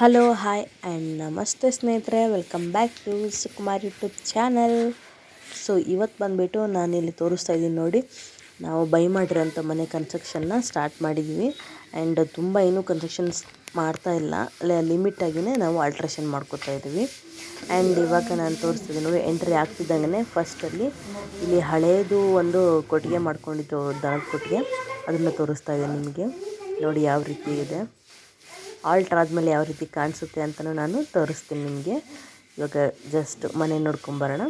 Hello, hi and ನಮಸ್ತೆ ಸ್ನೇಹಿತರೆ. Welcome back to Sukumar YouTube channel. So ಇವತ್ತು ಬಂದುಬಿಟ್ಟು ನಾನಿಲ್ಲಿ ತೋರಿಸ್ತಾ ಇದ್ದೀನಿ ನೋಡಿ. ನಾವು ಬೈ ಮಾಡಿರೋಂಥ ಮನೆ ಕನ್ಸ್ಟ್ರಕ್ಷನ್ನ ಸ್ಟಾರ್ಟ್ ಮಾಡಿದ್ದೀವಿ ಆ್ಯಂಡ್ ತುಂಬ ಏನೂ ಕನ್ಸ್ಟ್ರಕ್ಷನ್ಸ್ ಮಾಡ್ತಾ ಇಲ್ಲ. ಲಿಮಿಟ್ ಆಗಿನೇ ನಾವು ಆಲ್ಟ್ರೇಷನ್ ಮಾಡ್ಕೋತಾ ಇದ್ದೀವಿ. ಆ್ಯಂಡ್ ಇವಾಗ ನಾನು ತೋರಿಸ್ತಿದ್ದೀನಿ ನೋಡಿ ಎಂಟ್ರಿ ಆಗ್ತಿದ್ದಂಗೆ ಫಸ್ಟಲ್ಲಿ ಇಲ್ಲಿ ಹಳೇದು ಒಂದು ಕೊಟ್ಟಿಗೆ ಮಾಡ್ಕೊಂಡಿದ್ದು ದನದ ಕೊಟ್ಟಿಗೆ. ಅದನ್ನು ತೋರಿಸ್ತಾ ಇದ್ದೀನಿ ನಿಮಗೆ. ನೋಡಿ ಯಾವ ರೀತಿ ಇದೆ. ಆಲ್ಟ್ರ್ ಆದಮೇಲೆ ಯಾವ ರೀತಿ ಕಾಣಿಸುತ್ತೆ ಅಂತಲೂ ನಾನು ತೋರಿಸ್ತೀನಿ ನಿಮಗೆ. ಇವಾಗ ಜಸ್ಟ್ ಮನೆ ನೋಡ್ಕೊಂಬರೋಣ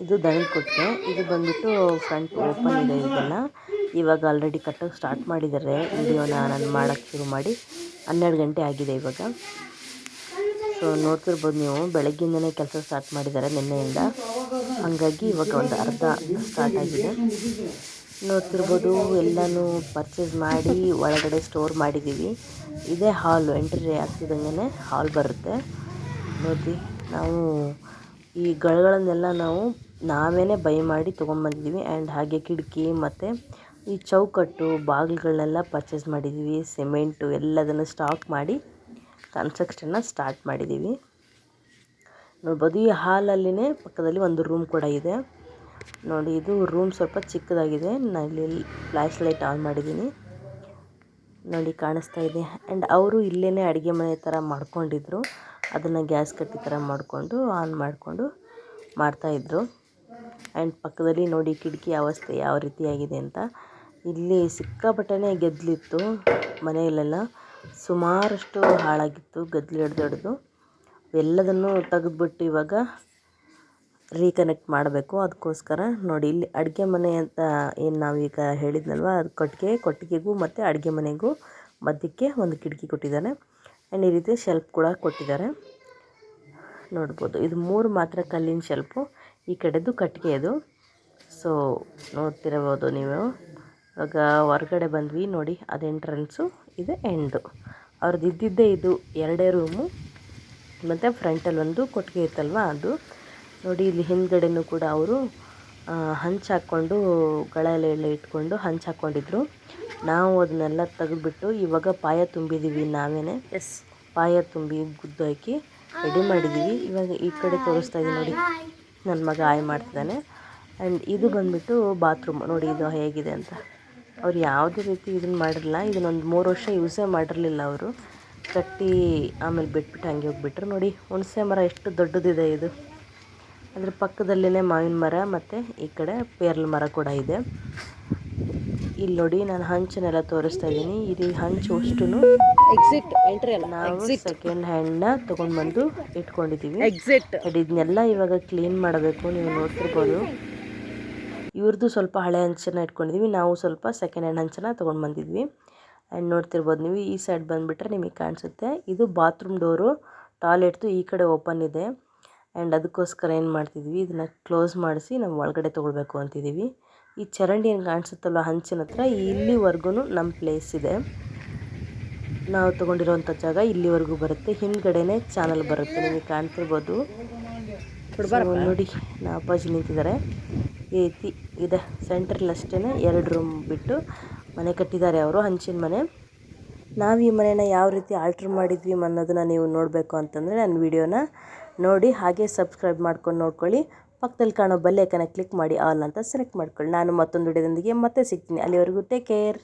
ಇದು ದನದ ಕೊಟ್ಟಿಗೆ ಇದು ಬಂದುಬಿಟ್ಟು ಫ್ರಂಟ್ ಓಪನ್ ಇದೆ ಇದೆಲ್ಲ ಇವಾಗ ಆಲ್ರೆಡಿ ಕಟ್ಟೋಕ್ಕೆ ಸ್ಟಾರ್ಟ್ ಮಾಡಿದ್ದಾರೆ. ವಿಡಿಯೋನ ನಾನು ಮಾಡೋಕ್ಕೆ ಶುರು ಮಾಡಿ. ಹನ್ನೆರಡು ಗಂಟೆ ಆಗಿದೆ ಇವಾಗ. ಸೊ ನೋಡ್ತಿರ್ಬೋದು ನೀವು, ಬೆಳಗ್ಗಿಂದನೇ ಕೆಲಸ ಸ್ಟಾರ್ಟ್ ಮಾಡಿದ್ದಾರೆ ನಿನ್ನೆಯಿಂದ. ಹಾಗಾಗಿ ಇವಾಗ ಒಂದು ಅರ್ಧ ಸ್ಟಾರ್ಟ್ ಆಗಿದೆ. ನೋಡ್ತಿರ್ಬೋದು, ಎಲ್ಲನೂ ಪರ್ಚೇಸ್ ಮಾಡಿ ಒಳಗಡೆ ಸ್ಟೋರ್ ಮಾಡಿದ್ದೀವಿ ಇದೇ ಹಾಲು ಎಂಟ್ರಿ ಆಗ್ತಿದ್ದಂಗೆ ಹಾಲ್ ಬರುತ್ತೆ. ನೋಡಿ ನಾವು ಈ ಗಳಗಳನ್ನೆಲ್ಲ ನಾವು ನಾವೇ ಬೈ ಮಾಡಿ ತೊಗೊಂಬಂದಿದ್ದೀವಿ ಆ್ಯಂಡ್ ಹಾಗೆ ಕಿಟಕಿ ಮತ್ತು ಈ ಚೌಕಟ್ಟು, ಬಾಗಿಲುಗಳನ್ನೆಲ್ಲ ಪರ್ಚೇಸ್ ಮಾಡಿದ್ದೀವಿ ಸಿಮೆಂಟು ಎಲ್ಲದನ್ನು ಸ್ಟಾಕ್ ಮಾಡಿ ಕನ್ಸ್ಟ್ರಕ್ಷನ್ನ ಸ್ಟಾರ್ಟ್ ಮಾಡಿದ್ದೀವಿ ನೋಡ್ಬೋದು, ಈ ಹಾಲಲ್ಲಿಯೇ ಪಕ್ಕದಲ್ಲಿ ಒಂದು ರೂಮ್ ಕೂಡ ಇದೆ. ನೋಡಿ, ಇದು ರೂಮ್ ಸ್ವಲ್ಪ ಚಿಕ್ಕದಾಗಿದೆ. ನಾನು ಇಲ್ಲಿ ಫ್ಲ್ಯಾಶ್ ಲೈಟ್ ಆನ್ ಮಾಡಿದ್ದೀನಿ ನೋಡಿ, ಕಾಣಿಸ್ತಾ ಇದೆ. ಆ್ಯಂಡ್ ಅವರು ಇಲ್ಲೇ ಅಡುಗೆ ಮನೆ ಥರ ಮಾಡ್ಕೊಂಡಿದ್ರು. ಅದನ್ನು ಗ್ಯಾಸ್ ಕಟ್ಟಿ ಥರ ಮಾಡಿಕೊಂಡು ಆನ್ ಮಾಡಿಕೊಂಡು ಮಾಡ್ತಾಯಿದ್ರು ಆ್ಯಂಡ್ ಪಕ್ಕದಲ್ಲಿ ನೋಡಿ, ಕಿಟಕಿ ಅವಸ್ಥೆ ಯಾವ ರೀತಿಯಾಗಿದೆ ಅಂತ. ಇಲ್ಲಿ ಸಿಕ್ಕಾಪಟ್ಟೆ ಗೆದ್ದಲಿತ್ತು ಮನೆಯಲ್ಲೆಲ್ಲ. ಸುಮಾರಷ್ಟು ಹಾಳಾಗಿತ್ತು, ಗದ್ದಲು ಹಿಡ್ದು ಹಿಡ್ದು ಎಲ್ಲದನ್ನು ತೆಗೆದ್ಬಿಟ್ಟು ಇವಾಗ ರೀಕನೆಕ್ಟ್ ಮಾಡಬೇಕು. ಅದಕ್ಕೋಸ್ಕರ ನೋಡಿ, ಇಲ್ಲಿ ಅಡುಗೆ ಮನೆ ಅಂತ ಏನು ನಾವೀಗ ಹೇಳಿದ್ನಲ್ವ, ಅದು ಕೊಟ್ಟಿಗೆ, ಕೊಟ್ಟಿಗೆಗೂ ಮತ್ತು ಅಡುಗೆ ಮನೆಗೂ ಮಧ್ಯಕ್ಕೆ ಒಂದು ಕಿಟಕಿ ಕೊಟ್ಟಿದ್ದಾನೆ ಆ್ಯಂಡ್ ಈ ರೀತಿ ಶೆಲ್ಫ್ ಕೂಡ ಕೊಟ್ಟಿದ್ದಾರೆ ನೋಡ್ಬೋದು. ಇದು ಮೂರು ಮಾತ್ರ ಕಲ್ಲಿನ ಶೆಲ್ಫು ಈ ಕಡೆದು ಕಟ್ಟಿಗೆ ಅದು. ಸೊ ನೋಡ್ತಿರಬಹುದು ನೀವು. ಇವಾಗ ಹೊರಗಡೆ ಬಂದ್ವಿ ನೋಡಿ, ಅದು ಎಂಟ್ರೆನ್ಸು ಇದು ಎಂಡು ಅವ್ರದ್ದು ಇದ್ದಿದ್ದೇ ಇದು ಎರಡೇ ರೂಮು ಮತ್ತು ಫ್ರಂಟಲ್ಲಿ ಒಂದು ಕೊಟ್ಟಿಗೆ ಇತ್ತಲ್ವ ಅದು. ನೋಡಿ ಇಲ್ಲಿ ಹಿಂದ್ಗಡೆನೂ ಕೂಡ ಅವರು ಹಂಚು ಹಾಕ್ಕೊಂಡು ಗಳ ಎಲ್ಲ ಇಟ್ಕೊಂಡು ಹಂಚು ಹಾಕ್ಕೊಂಡಿದ್ರು ನಾವು ಅದನ್ನೆಲ್ಲ ತೆಗೆದ್ಬಿಟ್ಟು ಇವಾಗ ಪಾಯ ತುಂಬಿದ್ದೀವಿ ನಾವೇನೆ. ಎಸ್ ಪಾಯ ತುಂಬಿ ಗುದ್ದು ಹಾಕಿ ರೆಡಿ ಮಾಡಿದ್ದೀವಿ ಇವಾಗ ಈ ಕಡೆ ತೋರಿಸ್ತಾ ಇದ್ದೀನಿ ನೋಡಿ. ನನ್ನ ಮಗ ಆಯ್ ಮಾಡ್ತಿದ್ದಾನೆ. ಆ್ಯಂಡ್ ಇದು ಬಂದುಬಿಟ್ಟು ಬಾತ್ರೂಮ್ ನೋಡಿ ಇದು ಹೇಗಿದೆ ಅಂತ. ಅವ್ರು ಯಾವುದೇ ರೀತಿ ಇದನ್ನು ಮಾಡಿರಲಿಲ್ಲ. ಇದನ್ನೊಂದು ಮೂರು ವರ್ಷ ಯೂಸೇ ಮಾಡಿರಲಿಲ್ಲ ಅವರು. ಕಟ್ಟಿ ಆಮೇಲೆ ಬಿಟ್ಬಿಟ್ಟು ಹಂಗೆ ಹೋಗ್ಬಿಟ್ರು. ನೋಡಿ ಹುಣಸೆ ಮರ ಎಷ್ಟು ದೊಡ್ಡದಿದೆ ಇದು. ಅದ್ರ ಪಕ್ಕದಲ್ಲೇ ಮಾವಿನ ಮರ ಮತ್ತು ಈ ಕಡೆ ಪೇರ್ಲ ಮರ ಕೂಡ ಇದೆ. ಇಲ್ಲಿ ನೋಡಿ ನಾನು ಹಂಚನ್ನೆಲ್ಲ ತೋರಿಸ್ತಾ ಇದ್ದೀನಿ. ಇಲ್ಲಿ ಹಂಚು ಅಷ್ಟು ಎಕ್ಸಿಟ್ ಎಂಟ್ರಿ ಅಲ್ಲ ನಾವು ಸೆಕೆಂಡ್ ಹ್ಯಾಂಡ್ನ ತೊಗೊಂಡು ಬಂದು ಇಟ್ಕೊಂಡಿದ್ದೀವಿ ಎಕ್ಸಿಟ್ ಬಟ್ ಇದನ್ನೆಲ್ಲ ಇವಾಗ ಕ್ಲೀನ್ ಮಾಡಬೇಕು ನೀವು ನೋಡ್ತಿರ್ಬೋದು. ಇವ್ರದ್ದು ಸ್ವಲ್ಪ ಹಳೆ ಹಂಚನ್ನ ಇಟ್ಕೊಂಡಿದ್ವಿ. ನಾವು ಸ್ವಲ್ಪ ಸೆಕೆಂಡ್ ಹ್ಯಾಂಡ್ ಹಂಚನ್ನ ತೊಗೊಂಡು ಬಂದಿದ್ವಿ. ಆ್ಯಂಡ್ ನೋಡ್ತಿರ್ಬೋದು ನೀವು ಈ ಸೈಡ್ ಬಂದುಬಿಟ್ರೆ ನಿಮಗೆ ಕಾಣಿಸುತ್ತೆ. ಇದು ಬಾತ್ರೂಮ್ ಡೋರು ಟಾಯ್ಲೆಟ್ದು ಈ ಕಡೆ ಓಪನ್ ಇದೆ. ಆ್ಯಂಡ್ ಅದಕ್ಕೋಸ್ಕರ ಏನು ಮಾಡ್ತಿದ್ವಿ, ಇದನ್ನು ಕ್ಲೋಸ್ ಮಾಡಿಸಿ ನಾವು ಒಳಗಡೆ ತೊಗೊಳ್ಬೇಕು ಅಂತಿದ್ದೀವಿ ಈ ಚರಂಡಿ ಏನು ಕಾಣಿಸುತ್ತಲ್ಲ ಹಂಚಿನ ಹತ್ರ ಇಲ್ಲಿವರೆಗೂ ನಮ್ಮ ಪ್ಲೇಸ್ ಇದೆ. ನಾವು ತೊಗೊಂಡಿರೋವಂಥ ಜಾಗ ಇಲ್ಲಿವರೆಗೂ ಬರುತ್ತೆ. ಹಿಂದ್ಗಡೆನೇ ಚಾನಲ್ ಬರುತ್ತೆ. ನಿಮಗೆ ಕಾಣ್ತಿರ್ಬೋದು. ನೋಡಿ, ನಾ ಅಪ್ಪಾಜಿ ನಿಂತಿದ್ದಾರೆ. ಈ ರೀತಿ ಇದೆ. ಸೆಂಟ್ರಲ್ಲಿ ಅಷ್ಟೇ ಎರಡು ರೂಮ್ ಬಿಟ್ಟು ಮನೆ ಕಟ್ಟಿದ್ದಾರೆ ಅವರು, ಹಂಚಿನ ಮನೆ. ನಾವು ಈ ಮನೆನ ಯಾವ ರೀತಿ ಆಲ್ಟ್ರ್ ಮಾಡಿದ್ವಿ ಅನ್ನೋದನ್ನು ನೀವು ನೋಡಬೇಕು ಅಂತಂದರೆ, ನನ್ನ ವಿಡಿಯೋನ ನೋಡಿ ಹಾಗೆ ಸಬ್ಸ್ಕ್ರೈಬ್ ಮಾಡ್ಕೊಂಡು ನೋಡ್ಕೊಳ್ಳಿ. ಪಕ್ಕದಲ್ಲಿ ಕಾಣೋ ಬೆಲ್ಲೈಕನ್ನ ಕ್ಲಿಕ್ ಮಾಡಿ ಆಲ್ ಅಂತ ಸೆಲೆಕ್ಟ್ ಮಾಡ್ಕೊಳ್ಳಿ. ನಾನು ಮತ್ತೊಂದು ವಿಡಿಯೋದೊಂದಿಗೆ ಮತ್ತೆ ಸಿಗ್ತೀನಿ. ಅಲ್ಲಿವರೆಗೂ ಟೇಕ್ ಕೇರ್